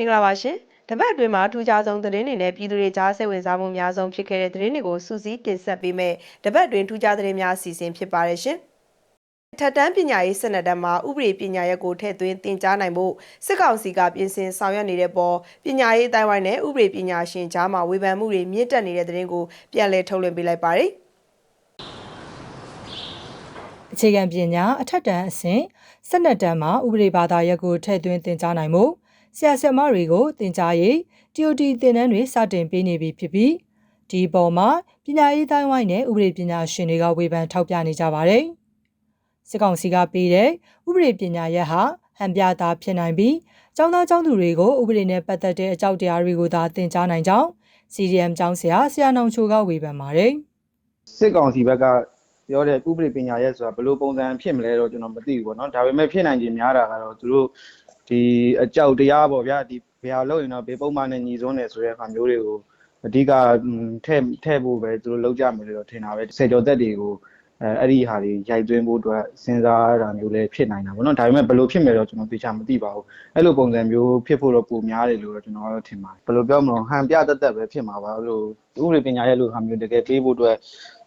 မင်္ဂလာပါရှင်တပတ်အတွင်းမှာထူးခြားဆုံးသတင်းတွေနဲ့ပြည်သူတွေကြားစိတ်ဝင်စားမှုအများဆုံးဖြစ်ခဲ့တဲ့သတင်းတွေကိုစူးစီးတင်ဆက်ပေးမယ်တပတ်အတွင်းထူးခြားသတင်းများအစီအစဉ်ဖြစ်ပါတယ်ရှင်ထက်တန်းပညာရေးစနစ်တန်းမှာဥပဒေပညာရပ်ကိုထည့်သွင်းသင်ကြားနိုင်ဖို့စစ်ကောင်စီကပြင်ဆင်ဆောင်ရွက်နေတဲ့ပေါ်ပညာရေးအတိုင်းဝိုင်းနဲ့ဥပဒေပညာရှင်ကြားမှာဝေဖန်မှုတွေမြင့်တက်နေတဲ့သတင်းကိုပြန်လည်ထုတ်လွှင့်ပေးလိုက်ပါတယ်အခြေခံပညာအထက်တန်းအဆင့်၁၂တန်းမှာဥပဒေဘာသာရပ်ကိုထည့်သွင်းသင်ကြားနိုင်မှု ဆရာဆရာမတွေကိုသင်ကြားရေး TOT သင်တန်းတွေစတင်ပေးနေပြီဖြစ်ပြီးဒီအပေါ်မှာပညာရေးတိုင်းဝိုင်းနဲ့ဥပဒေပညာရှင်တွေကဝေဖန်ထောက်ပြနေကြပါတယ်။စစ်ကောင်စီကပေးတဲ့ဥပဒေပညာရပ်ဟာဟန်ပြတာဖြစ်နိုင်ပြီးကျောင်းသားကျောင်းသူတွေကိုဥပဒေနဲ့ပတ်သက်တဲ့အကြောက်တရားတွေကိုသာသင်ကြားနိုင်ကြောင်း CDM ကျောင်းဆရာဆရာနောင်ချိုကဝေဖန်ပါတယ်။စစ်ကောင်စီဘက်ကပြောတဲ့ဥပဒေပညာရဲဆိုတာဘယ်လိုပုံစံဖြစ်မလဲတော့ကျွန်တော်မသိဘူးပေါ့နော်ဒါပေမဲ့ဖြစ်နိုင်ခြင်းများတာကတော့သူတို့ ဒီအကြောက်တရားပေါ့ဗျာဒီဘယ်ဟာလို့ရင်တော့ဘေးပုံမှန်နဲ့ညီစွန်းတယ်ဆိုတဲ့အခါမျိုးတွေကိုအဓိကထဲ့ထဲ့ဖို့ပဲသူတို့လောက်ကြမယ်လို့တော့ထင်တာပဲစေကျော်သက်တွေကိုအဲအဲ့ဒီဟာတွေရိုက်သွင်းဖို့အတွက်စဉ်းစားတာမျိုးလည်းဖြစ်နိုင်တာပေါ့နော်ဒါပေမဲ့ဘယ်လိုဖြစ်မယ်တော့ကျွန်တော်သိချာမသိပါဘူးအဲ့လိုပုံစံမျိုးဖြစ်ဖို့တော့ပုံများတယ်လို့တော့ကျွန်တော်ကတော့ထင်ပါတယ်ဘယ်လိုပြောမလို့ဟန်ပြတက်တက်ပဲဖြစ်မှာပါအဲ့လိုဥပဒေပညာရဲလို့ဟာမျိုးတကယ်ပေးဖို့အတွက်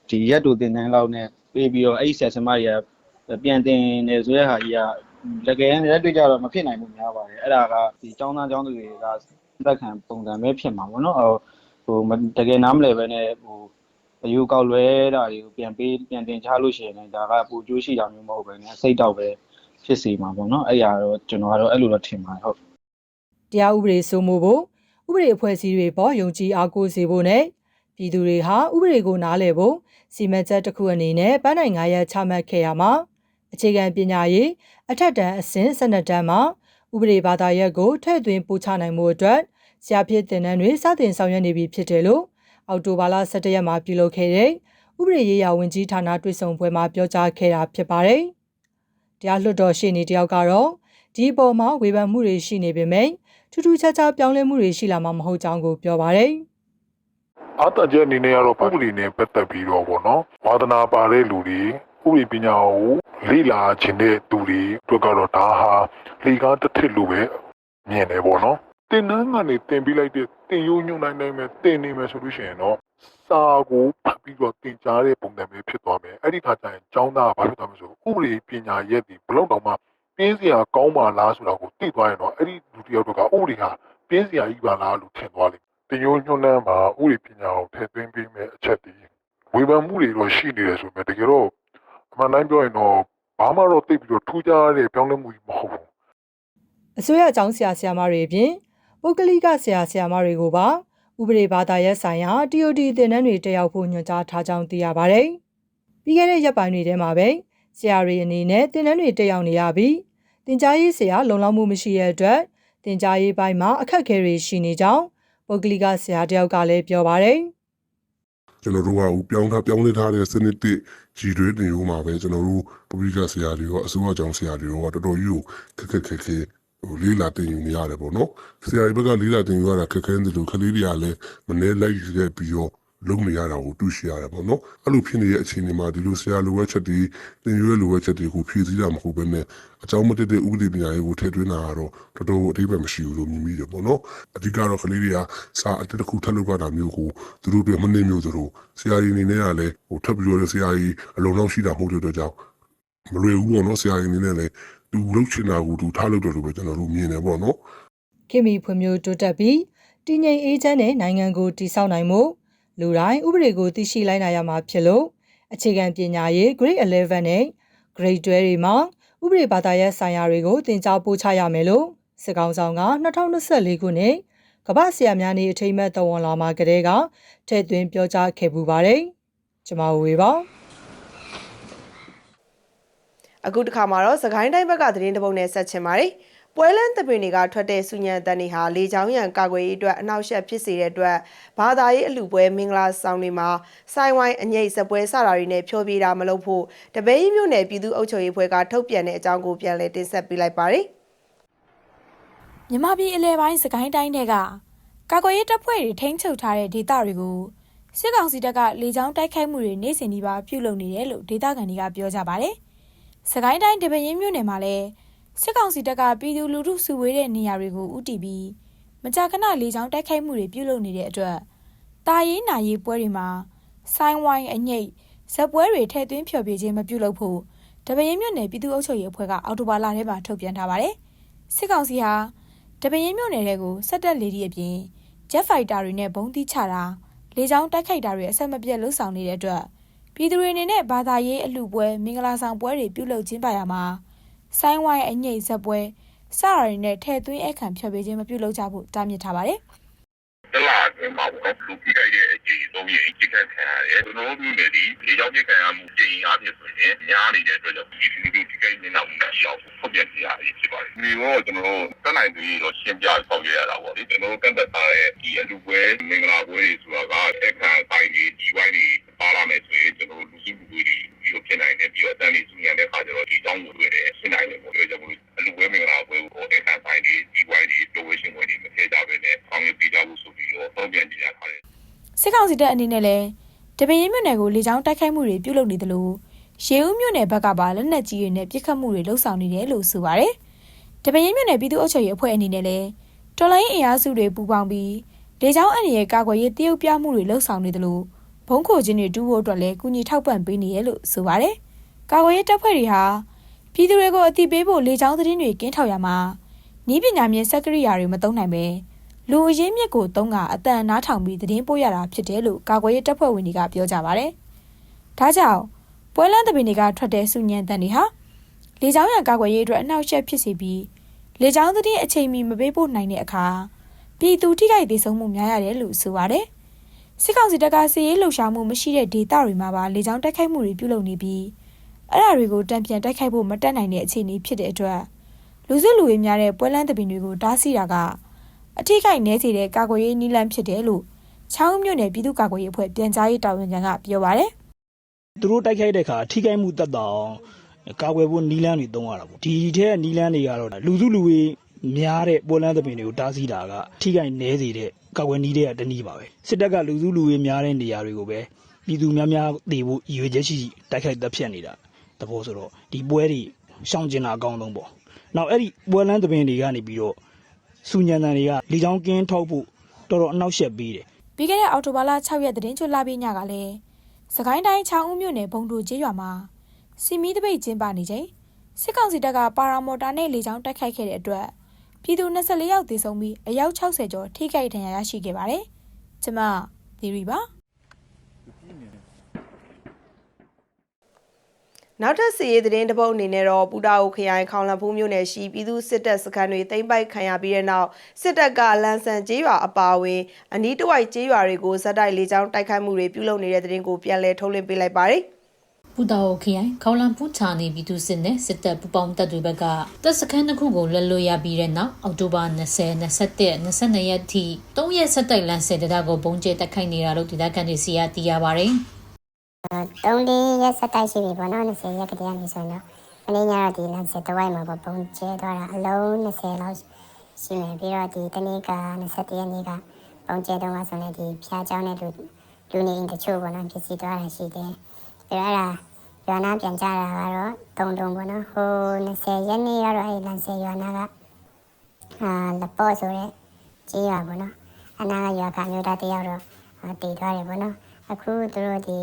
ဒီရက်တူတင်တန်းလောက်နဲ့ပေးပြီးတော့အဲ့ဒီဆရာဆရာမတွေကပြန်တင်နေဆိုတဲ့ဟာကြီးက တကယ်လက်တွေ့ကြတော့မဖြစ်နိုင်ဘူးများပါတယ်အဲ့ဒါကဒီចောင်းသားចောင်းသူတွေကသက်ခံပုံစံပဲဖြစ်မှာပေါ့နော်ဟိုတကယ်နားမလည်ပဲနဲ့ဟိုအယူကောက်လွဲတာတွေကိုပြန်ပေးပြန်တင်ချလို့ရှိရင်လည်းဒါကပူကျိုးရှိတာမျိုးမဟုတ်ပဲねစိတ်တောက်ပဲဖြစ်စီမှာပေါ့နော်အဲ့ရတော့ကျွန်တော်ကတော့အဲ့လိုတော့ထင်ပါတယ်ဟုတ် တရားဥပဒေစိုးမိုးဖို့ဥပဒေအဖွဲ့အစည်းတွေပေါ်ယုံကြည်အားကိုးစေဖို့နဲ့ပြည်သူတွေဟာဥပဒေကိုနားလည်ဖို့စီမံချက်တစ်ခုအနေနဲ့ပန်းနိုင်9ရက်ချမှတ်ခဲ့ရမှာ အခြေခံပညာရေးအထက်တန်းအဆင့်12တန်းမှာဥပဒေဘာသာရပ်ကိုထည့်သွင်းပို့ချနိုင်မှုအတွက်ဆရာဖြစ်တင်တန်းတွေစတင်ဆောင်ရွက်နေပြီဖြစ်တယ်လို့အောက်တိုဘာလ17ရက်မှာပြုလုပ်ခဲ့တဲ့ဥပဒေရေးရာဝန်ကြီးဌာနတွေ့ဆုံပွဲမှာပြောကြားခဲ့တာဖြစ်ပါတယ်။တရားလွှတ်တော်ရှေ့နေတယောက်ကတော့ဒီအပေါ်မှာဝေဖန်မှုတွေရှိနေပေမဲ့ထူးထူးခြားခြားပြောင်းလဲမှုတွေရှိလာမှာမဟုတ်ကြောင်းကိုပြောပါတယ်။အာတန်ကျအနေနဲ့ကတော့ပုဂ္ဂလိနဲ့ပတ်သက်ပြီးတော့ဗောနော်ဝါသနာပါတဲ့လူတွေဥပဒေပညာကို လေ့လာခြင်းတဲ့သူတွေအတွက်ကတော့ဒါဟာလေကားတစ်ထစ်လိုပဲမြင်တယ်ဗောနော်တင်နန်းကနေတင်ပြီးလိုက်တဲ့တင်ရိုးညွှန်နိုင်နိုင်မဲ့တင်နေမယ်ဆိုလို့ရှိရင်တော့စာကိုဖတ်ပြီးတော့တင်ကြားတဲ့ပုံစံမျိုးဖြစ်သွားမယ်အဲ့ဒီခါကျရင်ចောင်းသားကဘာဖြစ်သွားမလဲဆိုဥပဒေပညာရက်ဒီဘလောက်တောင်မှပြင်းစရာကောင်းပါလားဆိုတာကိုသိသွားရင်တော့အဲ့ဒီလူတစ်ယောက်တော့ကဥပဒေဟာပြင်းစရာကြီးပါလားလို့ထင်သွားလိမ့်မယ်တင်ရိုးညွှန်နှမ်းမှာဥပဒေပညာကိုထည့်သွင်းပေးမယ်အချက်ဒီဝေဖန်မှုတွေတော့ရှိနေတယ်ဆိုပေမဲ့တကယ်တော့အမှန်တိုင်းပြောရင်တော့ ဘာမှတော့သိပ်ပြီးတော့ထူးခြားတဲ့ပြောင်းလဲမှုကြီးမဟုတ်ဘူးအစိုးရအကြောင်းဆရာဆရာမတွေအပြင်ပုဂ္ဂလိကဆရာဆရာမတွေကိုပါဥပဒေဘာသာရပ်ဆိုင်ရာ TOD သင်တန်းတွေတက်ရောက်ဖို့ညွှန်ကြားထားကြောင်းသိရပါတယ်။ပြီးခဲ့တဲ့ရက်ပိုင်းတွေထဲမှာပဲဆရာတွေအနေနဲ့သင်တန်းတွေတက်ရောက်နေရပြီးသင်ကြားရေးဆရာလုံလောက်မှုမရှိတဲ့အတွက်သင်ကြားရေးပိုင်းမှာအခက်အခဲတွေရှိနေကြောင်းပုဂ္ဂလိကဆရာတယောက်ကလည်းပြောပါတယ်။ ကျွန်တော်တို့ကဟိုပြောင်းထားပြောင်းလဲထားတဲ့စနစ်တစ်ကြီးတွေတင်ရိုးမှာပဲကျွန်တော်တို့ပရိကဆရာတွေရောအစိုးရကြောင့်ဆရာတွေရောတော်တော်ကြီးကိုခက်ခက်ခဲခဲဟိုလေးလာတင်ယူနေရတယ်ပေါ့နော်ဆရာတွေဘက်ကလေးလာတင်ယူရတာခက်ခဲနေတယ်လို့ကလေးတွေကလည်းမနေလိုက်ခဲ့ပြီးတော့ လုံးနေရတာကိုတွေ့ရှိရတယ်ပေါ့နော်အဲ့လိုဖြစ်နေတဲ့အခြေအနေမှာဒီလိုဆရာလိုဝက်ချက်တွေတင်ယူရလိုဝက်ချက်တွေကိုဖြည့်ဆည်းတာမဟုတ်ဘဲနဲ့အကြောင်းမတည့်တဲ့ဥပဒေပညာရေးကိုထည့်သွင်းတာကတော့တော်တော်အဓိပ္ပာယ်မရှိဘူးလို့မြင်မိတယ်ပေါ့နော်အဓိကတော့ကလေးတွေကစာအတက်တစ်ခုထပ်လုပ်ရတာမျိုးကိုသူတို့တွေမနှင်းမျိုးသူတို့ဆရာကြီးအနေနဲ့ကလည်းဟိုထပ်ပြီးတော့ဆရာကြီးအလုံးလောက်ရှိတာမဟုတ်တဲ့အတွက်ကြောင့်မလွယ်ဘူးပေါ့နော်ဆရာကြီးအနေနဲ့လည်းသူလှုပ်ချင်တာကိုသူထားလုပ်တယ်လို့ပဲကျွန်တော်တို့မြင်တယ်ပေါ့နော်ခင်မီဖွံ့ဖြိုးတိုးတက်ပြီးတည်ငြိမ်အေးချမ်းတဲ့နိုင်ငံကိုတည်ဆောက်နိုင်မှု လူတိုင်းဥပဒေကိုသိရှိလိုက်နိုင်ရမှာဖြစ်လို့အခြေခံပညာရေး Grade 11နဲ့ Grade 12တွေမှာဥပဒေဘာသာရပ်ဆိုင်ရာတွေကိုသင်ကြားပို့ချရမယ်လို့စစ်ကောင်ဆောင်က2024ခုနှစ်ကမ္ဘာဆရာများနေ့အထိမ်းအမှတ်တော်ဝင်လာမှာကတည်းကထည့်သွင်းပြောကြားခဲ့ပူပါတယ်။ကျွန်မဝေပါအခုတစ်ခါမှာတော့သခိုင်းတိုင်းဘက်ကသတင်းတစ်ပုဒ်နဲ့ဆက်ချင်ပါတယ်။ ပွဲလန်းတပင်တွေကထွက်တဲ့စုညံတန်တွေဟာလေချောင်းရံကာကွယ်ရေးအတွက်အနောက်ရှက်ဖြစ်စေတဲ့အတွက်ဘာသာရေးအလူပွဲမင်္ဂလာဆောင်တွေမှာစိုင်းဝိုင်းအငိတ်စပွဲစတာတွေနဲ့ဖြိုပြတာမလုပ်ဖို့တပိန်းမြို့နယ်ပြည်သူ့အုပ်ချုပ်ရေးဖွဲ့ကထုတ်ပြန်တဲ့အကြောင်းကိုပြန်လည်တင်ဆက်ပေးလိုက်ပါတယ်။မြမပြည်အလဲပိုင်းစကိုင်းတိုင်းတွေကကာကွယ်ရေးတပ်ဖွဲ့တွေထိန်းချုပ်ထားတဲ့ဒေသတွေကိုစစ်ကောင်စီတပ်ကလေကြောင်းတိုက်ခိုက်မှုတွေနေ့စဉ်ဒီပါပြုလုပ်နေတယ်လို့ဒေသခံတွေကပြောကြပါတယ်။စကိုင်းတိုင်းတပရင်မြို့နယ်မှာလည်း စစ်ကောင်စီတပ်ကပြည်သူလူထုစုဝေးတဲ့နေရာတွေကိုဥတီပြီးမကြာခဏလေကြောင်းတိုက်ခိုက်မှုတွေပြုလုပ်နေတဲ့အတွက်တာရေးနာရေးပွဲတွေမှာဆိုင်းဝိုင်းအငိတ်ဇက်ပွဲတွေထည့်သွင်းဖျော်ဖြေခြင်းမပြုလုပ်ဖို့တပင်းမြို့နယ်ပြည်သူ့အုပ်ချုပ်ရေးအဖွဲ့ကအော်တိုဘာလထဲမှာထုတ်ပြန်ထားပါတယ်။စစ်ကောင်စီဟာတပင်းမြို့နယ်တွေကိုစက်တက်လေဒီအပြင်ဂျက်ဖိုက်တာတွေနဲ့ဘုံတိချတာလေကြောင်းတိုက်ခိုက်တာတွေအဆက်မပြတ်လှုပ်ဆောင်နေတဲ့အတွက်ပြည်သူတွေအနေနဲ့ဘာသာရေးအလှပွဲမင်္ဂလာဆောင်ပွဲတွေပြုလုပ်ခြင်းပါရမှာ ဆိုင်းဝိုင်းအငိတ်ဇက်ပွဲစတာတွေနဲ့ထည့်သွင်းအခန့်ဖျော်ဖြေခြင်းမပြုလုပ်ကြဖို့တားမြစ်ထားပါတယ်။တလာအတွင်းမှာပေါ့နော်လူကြီးရဲ့အကြီးဆုံးရင်ကြီးကခံရတယ်ကျွန်တော်တို့လည်းဒီလေကြောင်းကြီးခံရမှုကြီးအားဖြင့်ဆိုရင်ညားနေတဲ့အတွက်ကြောင့်ဒီလူကြီးကိန်းနေတော့မရှိအောင်ထုတ်ပြန်ပြရဖြစ်ပါတယ်ဒီတော့ကျွန်တော်တို့တက်နိုင်ပြီးတော့ရှင်းပြဆောင်ရွက်ရတာပေါ့လေကျွန်တော်တို့ကန့်သက်ထားတဲ့ဒီအလူပွဲမင်္ဂလာပွဲတွေဆိုတာကအခါတိုင်းဒီဒီဝိုင်းတွေပါလာမယ်ဆိုရင်ကျွန်တော်တို့လူစုလူဝေးတွေပြီးတော့ဖြစ်နိုင်တယ်ပြီးတော့အတန်းလေးစုညံတဲ့ခါကျတော့ဒီတောင်းကိုတွေ့တယ်ရှင်းနိုင်တယ်ပေါ့လေကျွန်တော်တို့အလူပွဲမင်္ဂလာပွဲကိုအခါတိုင်းဒီဒီဝိုင်းတွေတိုးဝဲရှင်ပွဲတွေမထည့်ကြဘဲနဲ့ဆောင်ရွက်ပေးကြဖို့ဆိုပြီးတော့သုံးပြန်ကြရထားတယ် စစ်ကောင်စီတပ်အနေနဲ့လည်းတပင်းရင်မြို့နယ်ကိုလေကြောင်းတိုက်ခိုက်မှုတွေပြုလုပ်နေတယ်လို့ရေဦးမြို့နယ်ဘက်ကပါလက်နက်ကြီးတွေနဲ့ပစ်ခတ်မှုတွေလှုပ်ဆောင်နေတယ်လို့ဆိုပါတယ်။တပင်းရင်မြို့နယ်ပြည်သူ့အုပ်ချုပ်ရေးအဖွဲ့အနေနဲ့လည်းတော်လိုင်းအင်အားစုတွေပူးပေါင်းပြီးလေကြောင်းအန္တရာယ်ကာကွယ်ရေးတရုတ်ပြမှုတွေလှုပ်ဆောင်နေတယ်လို့ဘုံခိုခြင်းတွေတူဖို့အတွက်လည်းကူညီထောက်ပံ့ပေးနေရလို့ဆိုပါတယ်။ကာကွယ်ရေးတပ်ဖွဲ့တွေဟာပြည်သူတွေကိုအတိပေးဖို့လေကြောင်းသတင်းတွေကင်းထောက်ရမှာဤပညာမြင့်စက်ကရိယာတွေမသုံးနိုင်ပဲ လူအရင်းမြစ်ကိုတုံးကအတန်နားထောင်ပြီးသတင်းပို့ရတာဖြစ်တယ်လို့ကာကွယ်ရေးတပ်ဖွဲ့ဝင်တွေကပြောကြပါဗျ။ဒါကြောင့်ပွဲလန်းတပင်တွေကထွက်တဲ့စုညံတန်တွေဟာလေကြောင်းရန်ကာကွယ်ရေးအတွက်အနှောက်အယှက်ဖြစ်စေပြီးလေကြောင်းသတင်းအချိန်မီမပေးပို့နိုင်တဲ့အခါပြည်သူထိခိုက်ဒေဆုံးမှုများရတယ်လို့ဆိုပါတယ်။စစ်ကောင်စီတပ်ကစီရေးလှုပ်ရှားမှုမရှိတဲ့ဒေသတွေမှာပါလေကြောင်းတိုက်ခိုက်မှုတွေပြုလုပ်နေပြီးအဲ့ဒါတွေကိုတံပြန်တိုက်ခိုက်ဖို့မတက်နိုင်တဲ့အခြေအနေဖြစ်တဲ့အတွက်လူစုလူဝေးများတဲ့ပွဲလန်းတပင်တွေကိုတားဆီးတာက အထိခိုက်နဲစေတဲ့ကာကွယ်ရေးနည်းလမ်းဖြစ်တယ်လို့ချောင်းမြို့နယ်ပြည်သူ့ကာကွယ်ရေးအဖွဲ့ပြန်ကြားရေးတာဝန်ခံကပြောပါရယ်သူတို့တိုက်ခိုက်တဲ့အခါထိခိုက်မှုတက်တာအောင်ကာကွယ်ဖို့နီလန်းတွေတုံးရတာပေါ့ဒီထဲကနီလန်းတွေကတော့လူစုလူဝေးများတဲ့ပေါ်လန်းသပင်တွေကိုတားဆီးတာကထိခိုက်နည်းစေတဲ့ကာကွယ်နည်းတဲ့တနည်းပါပဲစစ်တပ်ကလူစုလူဝေးများတဲ့နေရာတွေကိုပဲပြည်သူများများတည်ဖို့ရည်ရွယ်ချက်ရှိရှိတိုက်ခိုက်တပ်ဖြတ်နေတာတဘောဆိုတော့ဒီပွဲတွေရှောင်ကျင်တာအကောင်းဆုံးပေါ့နောက်အဲ့ဒီပွဲလန်းသပင်တွေကနေပြီးတော့ စူညံတန်တွေကလေချောင်းကင်းထောက်ဖို့တော်တော်အနှောက်အယှက်ပေးတယ်ပြီးခဲ့တဲ့အောက်တိုဘာလ6ရက်သတင်းချွတ်လာပြီးညကလည်းစကိုင်းတိုင်းချောင်းဦးမြို့နယ်ဘုံတို့ကျေးရွာမှာစီမီတပိတ်ကျင်းပနေချိန်စစ်ကောင်စီတပ်ကပါရာမော်တာနဲ့လေကြောင်းတိုက်ခိုက်ခဲ့တဲ့အတွက်ပြည်သူ24ယောက်သေဆုံးပြီးအယောက်60ကျော်ထိခိုက်ဒဏ်ရာရရှိခဲ့ပါတယ်။ကျမသီရီပါ နောက်ထပ်စီရေးသတင်းတပုတ်အနေနဲ့တော့ပူတာအိုခရိုင်ခေါင်လန်ဖူးမြို့နယ်ရှိပြည်သူစစ်တပ်စခန်းတွေသိမ်းပိုက်ခံရပြီးတဲ့နောက်စစ်တပ်ကလန်ဆန်ကျေးရွာအပါအဝင်အနီးတစ်ဝိုက်ကျေးရွာတွေကိုဇက်တိုက်လေကြောင်းတိုက်ခိုက်မှုတွေပြုလုပ်နေတဲ့သတင်းကိုပြန်လည်ထုတ်လွှင့်ပေးလိုက်ပါတယ်။ပူတာအိုခရိုင်ခေါလံပူချာနေပြည်သူစစ်နဲ့စစ်တပ်ပူပေါင်းတပ်တွေဘက်ကတပ်စခန်းတစ်ခုကိုလွတ်လွတ်ရပြီးတဲ့နောက်အောက်တိုဘာ20 21 22ရက်ထိ၃ရက်ဆက်တိုက်လမ်းဆယ်တရကိုဘုံကျဲတိုက်ခိုက်နေတာလို့ဒေသခံတွေစီကသိရပါဗျ။ 3-4ရက်ဆက်တိုက်ရှိပြီပေါ့နော်20ရက်ကတည်းကနေဆိုတော့ခလေးညတော့ဒီလမ်းစစ်တဝိုက်မှာပေါ့ပုံကျဲသွားတာအလုံး20လောက်ရှိမယ်ပြီးတော့ဒီတနေ့က21ရက်နေ့ကပုံကျဲတော့ဆိုနေဒီဖျားเจ้าနဲ့လူလူနေအိမ်တချို့ပေါ့နော်ဖြစ်စီသွားတာရှိတယ်ပြီးတော့အဲ့ဒါရွာနာပြန်ကြတာကတော့တုံတုံပေါ့နော်ဟို20ရက်နေ့ကတော့အဲ့လမ်းစစ်ရွာနာကအာလပေါ့ဆိုတဲ့ကြေးရွာပေါ့နော်အနာကရွာကမျိုးသားတယောက်တော့တည်သွားတယ်ပေါ့နော် အခုသူတို့ဒီ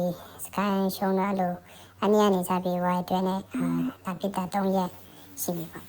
စကန်ရှုံးတော့လို့အနည်းအနေစားပြီးဝိုင်းတွင်းနဲ့အာတပိတာ3ရက်ရှိပြီပေါ့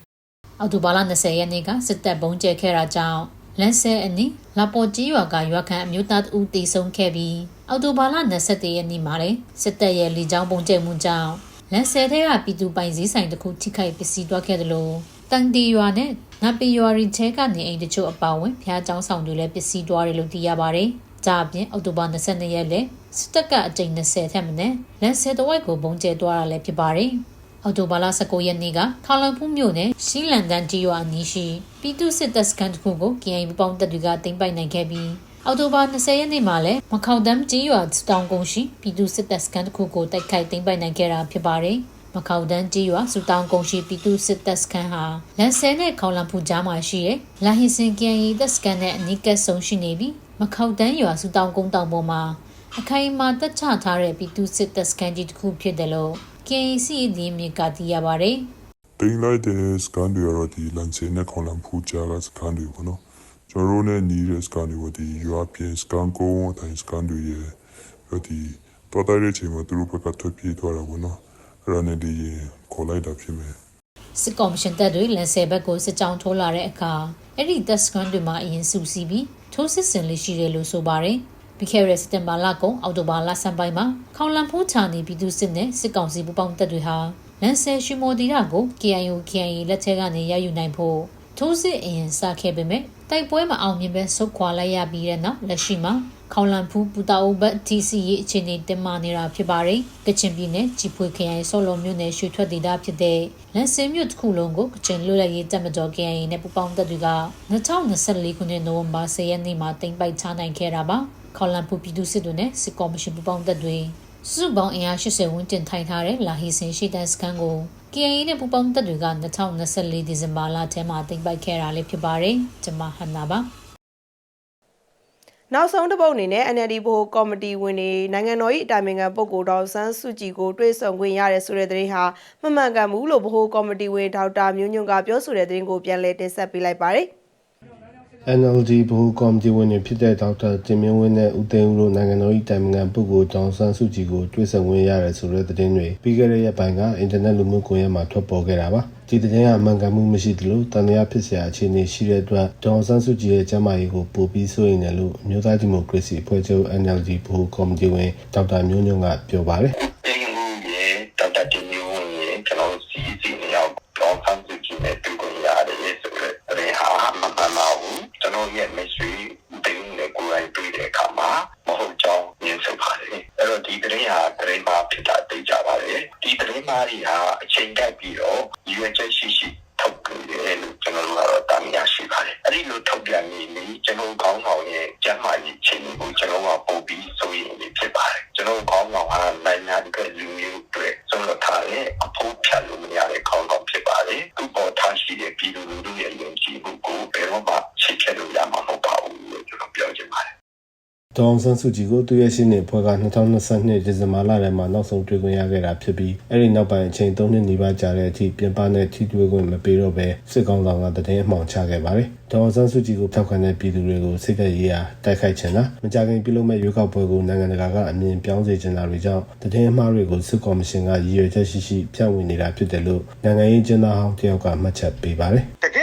အောက်တိုဘာလ20ရက်နေ့ကစစ်တပ်ဘုံကျဲခဲ့တာကြောင့်လမ်းဆဲအနီးလာပေါ်ကြီးရွာကရွာခံအမျိုးသားတဦးတေဆုံးခဲ့ပြီးအောက်တိုဘာလ21ရက်နေ့မှာလည်းစစ်တပ်ရဲ့လေကြောင်းပုံကျဲမှုကြောင့်လမ်းဆဲထဲကပြည်သူပိုင်စည်းဆိုင်တစ်ခုထိခိုက်ပစ္စည်းသွားခဲ့တယ်လို့တန်တီရွာနဲ့နပီရွာရီချဲကနေအိမ်တချို့အပါအဝင်ဖျားเจ้าဆောင်တွေလည်းပစ္စည်းသွားတယ်လို့သိရပါတယ်။ ကြအပြင်အောက်တိုဘာ22ရက်လည်းစစ်တပ်ကအကြိမ်20ထက်မနည်းလမ်းဆဲတဝိုက်ကိုပုံကျဲသွားတာလည်းဖြစ်ပါတယ်။အော်တိုဘာလ19ရက်နေ့ကထောင်လန်ဖူးမြို့နယ်ရှီလန်တန်ကြီးရွာအနီးရှိပြည်သူစစ်တပ်စခန်းတစ်ခုကို KI ပူပေါင်းတပ်တွေကတင်ပိုက်နိုင်ခဲ့ပြီးအော်တိုဘာ20ရက်နေ့မှာလည်းမခေါတမ်ကြီးရွာစတောင်ကုန်းရှိပြည်သူစစ်တပ်စခန်းတစ်ခုကိုတိုက်ခိုက်တင်ပိုက်နိုင်ခဲ့တာဖြစ်ပါတယ်။မခေါတမ်ကြီးရွာစတောင်ကုန်းရှိပြည်သူစစ်တပ်စခန်းဟာလန်ဆဲနဲ့ခေါလန်ဖူးကြားမှာရှိတဲ့လာဟင်စင် KI တပ်စခန်းနဲ့အနီးကပ်ဆုံးရှိနေပြီး မခေါတမ်ရွာစတောင်ကုန်းတောင်ပေါ်မှာအခိုင်အမာတပ်ချထားတဲ့ပြည်သူစစ်တပ်စခန်းကြီးတစ်ခုဖြစ်တယ်လို့ KC ဒီမြေကတိရပါတယ်တိန်လိုက်တဲ့စကန်တွေကတော့ဒီလန်ချင်နဲ့ခေါလန်ဖူးကြားကစကန်တွေပေါ့နော်ကျွန်တော်တို့နဲ့ညီတဲ့စကန်တွေဒီ European scan ကိုတိုင်း scan တွေရဲ့ဒီတော်တော်ရဲ့ချိန်မှာသူတို့ဘက်ကထွက်ပြေးသွားတာပေါ့နော်အဲ့ဒါနဲ့ဒီခေါ်လိုက်တာဖြစ်မယ်စစ်ကော်မရှင်တပ်တွေလန်ဆယ်ဘက်ကိုစစ်ကြောင်းထိုးလာတဲ့အခါအဲ့ဒီတပ်စခန်းတွေမှာအရင်စုစည်းပြီး ထိုးစစ်ဆင်လေးရှိတယ်လို့ဆိုပါတယ်ပြီးခဲ့တဲ့စက်တင်ဘာလကုန်အောက်တိုဘာလဆန်းပိုင်းမှာခေါင်လန်ဖိုးချာနေပြည်သူစစ်နဲ့စစ်ကောင်စီပူးပေါင်းတပ်တွေဟာလန်ဆယ်ရှိမိုဒီရာကို KIO KIA လက်ထဲကနေရယူနိုင်ဖို့ထိုးစစ်အရင်စခဲ့ပေမဲ့တိုက်ပွဲမအောင်မြင်ပဲဆုတ်ခွာလိုက်ရပြီးတဲ့နောက်လက်ရှိမှာ ခေါလန်ဖူးပူတာအိုဘတ် TC ရဲ့အခြေအနေတင်မာနေတာဖြစ်ပါတယ်။ကချင်ပြည်နယ်ကြီးဖွေခရိုင်ဆော်လုံမြို့နယ်ရွှေထွက်ဒေသဖြစ်တဲ့လန်စင်မြို့တစ်ခုလုံးကိုကချင်လွတ်လပ်ရေးတပ်မတော် KIA နဲ့ပူးပေါင်းတပ်တွေက2024ခုနှစ်နိုဝင်ဘာ10ရက်နေ့မှာတင်ပိုက်ချနိုင်ခဲ့တာပါ။ခေါလန်ဖူးပြည်သူစစ်တွေနဲ့စစ်ကော်မရှင်ပူးပေါင်းတပ်တွေစုစုပေါင်းအင်အား80ဝန်းကျင်ထိုင်ထားတဲ့လာဟီစင်ရှိတန်စကန်ကို KIA နဲ့ပူးပေါင်းတပ်တွေက2024ဒီဇင်ဘာလထဲမှာတင်ပိုက်ခဲ့တာလေးဖြစ်ပါတယ်။ကျွန်မဟန်နာပါ။ နောက်ဆုံးတစ်ပုတ်အနေနဲ့ NLD ဘိုကော်မတီဝင်တွေနိုင်ငံတော်၏အတိုင်ပင်ခံပုဂ္ဂိုလ်တော်ဆန်းစုကြည်ကိုတွေ့ဆုံခွင့်ရတဲ့ဆိုတဲ့သတင်းဟာမမှန်ကန်ဘူးလို့ဘိုကော်မတီဝင်ဒေါက်တာမျိုးညွန့်ကပြောဆိုတဲ့သတင်းကိုပြန်လည်တင်ဆက်ပေးလိုက်ပါတယ်။ NLD ဘဟုကော်မတီဝင်တွေဖြစ်တဲ့ဒေါက်တာတင်မင်းဝင်းနဲ့ဦးသိန်းဦးတို့နိုင်ငံတော်၏တိုင်ပင်ခံပုဂ္ဂိုလ်တောင်ဆန်းစုကြည်ကိုတွေ့ဆုံဝင်ရတယ်ဆိုတဲ့သတင်းတွေပြီးခဲ့တဲ့ရက်ပိုင်းကအင်တာနက်လူမှုကွန်ရက်မှာထွက်ပေါ်ခဲ့တာပါဒီသတင်းကမှန်ကန်မှုမရှိသလိုတန်တရားဖြစ်စရာအခြေအနေရှိတဲ့အတွက်ဒေါန်ဆန်းစုကြည်ရဲ့ကျမ်းမာရေးကိုပိုပြီးစိုးရိမ်တယ်လို့မြို့သားဒီမိုကရေစီအဖွဲ့ချုပ် NLD ဘဟုကော်မတီဝင်ဒေါက်တာမျိုးညွန့်ကပြောပါတယ် နေနေကျွန် ဒေါန်ဆန်းစုကြည်ကိုသူရဲ့ရှင်းနေဖွဲ့က2022ဒီဇင်ဘာလထဲမှာနောက်ဆုံးတွေ့ခွင့်ရခဲ့တာဖြစ်ပြီးအဲ့ဒီနောက်ပိုင်းအချိန်3နှစ်နီးပါးကြာတဲ့အထိပြင်ပနဲ့ထိတွေ့ခွင့်မပေးတော့ဘဲစစ်ကောင်ဆောင်ကတည်င်းအမှောင်ချခဲ့ပါတယ်။ဒေါန်ဆန်းစုကြည်ကိုထောက်ခံတဲ့ပြည်သူတွေကိုစိတ်သက်ရေးရာတိုက်ခိုက်ချင်တာမကြခင်ပြုလုပ်မဲ့ရွေးကောက်ပွဲကိုနိုင်ငံတကာကအမြင်ပြောင်းစေချင်တာတွေကြောင့်တည်င်းအမှားတွေကိုစစ်ကော်မရှင်ကရည်ရွယ်ချက်ရှိရှိဖြန့်ဝေနေတာဖြစ်တယ်လို့နိုင်ငံရေးကျင်းသားဟောင်းတယောက်ကမှတ်ချက်ပေးပါတယ်။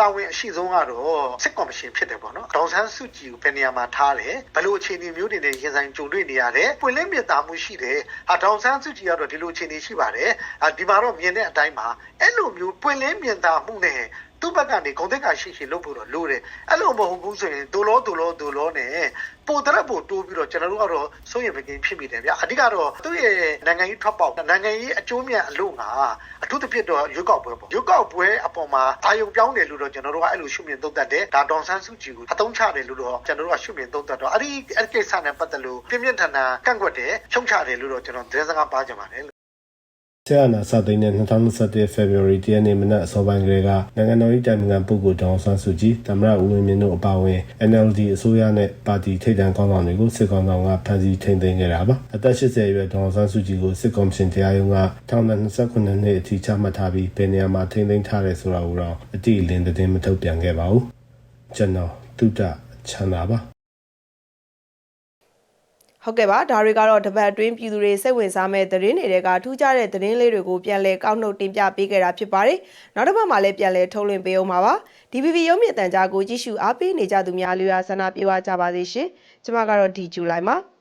တကယ်တကယ်တာဝန်အရှိဆုံးကတော့စစ်ကော်မရှင်ဖြစ်တယ်ပေါ့နော်ဒေါန်ဆန်းစုကြည်ကိုဘယ်နေရာမှာထားတယ်ဘယ်လိုအခြေအနေမျိုးတွေနဲ့ရင်ဆိုင်ကြုံတွေ့နေရတယ်ပွင့်လင်းမြင်သာမှုရှိတယ်ဟာဒေါန်ဆန်းစုကြည်ကတော့ဒီလိုအခြေအနေရှိပါတယ်အာဒီမှာတော့မြင်တဲ့အတိုင်းမှာအဲ့လိုမျိုးပွင့်လင်းမြင်သာမှုနဲ့ သူ့ဘက်ကနေဂုံတိတ်ကရှိရှိလုပ်ဖို့တော့လိုတယ်အဲ့လိုမဟုတ်ဘူးဆိုရင်ဒိုလောဒိုလောဒိုလောနဲ့ပိုတရက်ပိုတိုးပြီးတော့ကျွန်တော်တို့ကတော့စိုးရိမ်မကင်းဖြစ်မိတယ်ဗျအဓိကတော့သူ့ရဲ့နိုင်ငံရေးထွက်ပေါက်နိုင်ငံရေးအကျိုးမြတ်အလို့ငါအထူးသဖြင့်တော့ရွေးကောက်ပွဲပေါ့ရွေးကောက်ပွဲအပေါ်မှာအာယုံပြောင်းတယ်လို့တော့ကျွန်တော်တို့ကအဲ့လိုရှုမြင်သုံးသပ်တယ်ဒါဒေါန်ဆန်းစုကြည်ကိုအသုံးချတယ်လို့တော့ကျွန်တော်တို့ကရှုမြင်သုံးသပ်တော့အဲ့ဒီအဲ့ဒီကိစ္စနဲ့ပတ်သက်လို့ပြင်းပြင်းထန်ထန်ကန့်ကွက်တယ်ချုံချတယ်လို့တော့ကျွန်တော်သတင်းစကားပါကြပါတယ် ဆရာနာစသိန်းနဲ့2021 February 10ရက်နေ့မနက်အစောပိုင်းကလေးကနိုင်ငံတော်၏တိုင်ပင်ခံပုဂ္ဂိုလ်ဒေါအောင်ဆန်းစုကြည်တမရဦးဝင်းမြင့်တို့အပါအဝင် NLD အစိုးရနဲ့ပါတီထိပ်တန်းခေါင်းဆောင်တွေကိုစစ်ကောင်ဆောင်ကဖမ်းဆီးထိန်းသိမ်းခဲ့တာပါအသက်80အရွယ်ဒေါအောင်ဆန်းစုကြည်ကိုစစ်ကော်မရှင်တရားရုံးကထောင်ဒဏ်29နှစ်အထိချမှတ်ထားပြီးဘယ်နေရာမှာထိန်းသိမ်းထားတယ်ဆိုတာကိုတော့အတိအလင်းသတင်းမထုတ်ပြန်ခဲ့ပါဘူးကျွန်တော်တုဒ္ဒချမ်းသာပါ ဟုတ်ကဲ့ပါဒါတွေကတော့တပတ်အတွင်းပြည်သူတွေစိတ်ဝင်စားမဲ့သတင်းတွေကထူးခြားတဲ့သတင်းလေးတွေကိုပြန်လည်ကောက်နှုတ်တင်ပြပေးခဲ့တာဖြစ်ပါတယ်။နောက်တစ်ပတ်မှာလည်းပြန်လည်ထုတ်လွှင့်ပေးအောင်ပါပါ။ DVB ရုံးမြင့်တန်ကြားကိုကြည့်ရှုအားပေးနေကြသူများလူရာဆန္ဒပြေဝကြပါစေရှင်။ကျွန်မကတော့ဒီဇူလိုင်ပါ။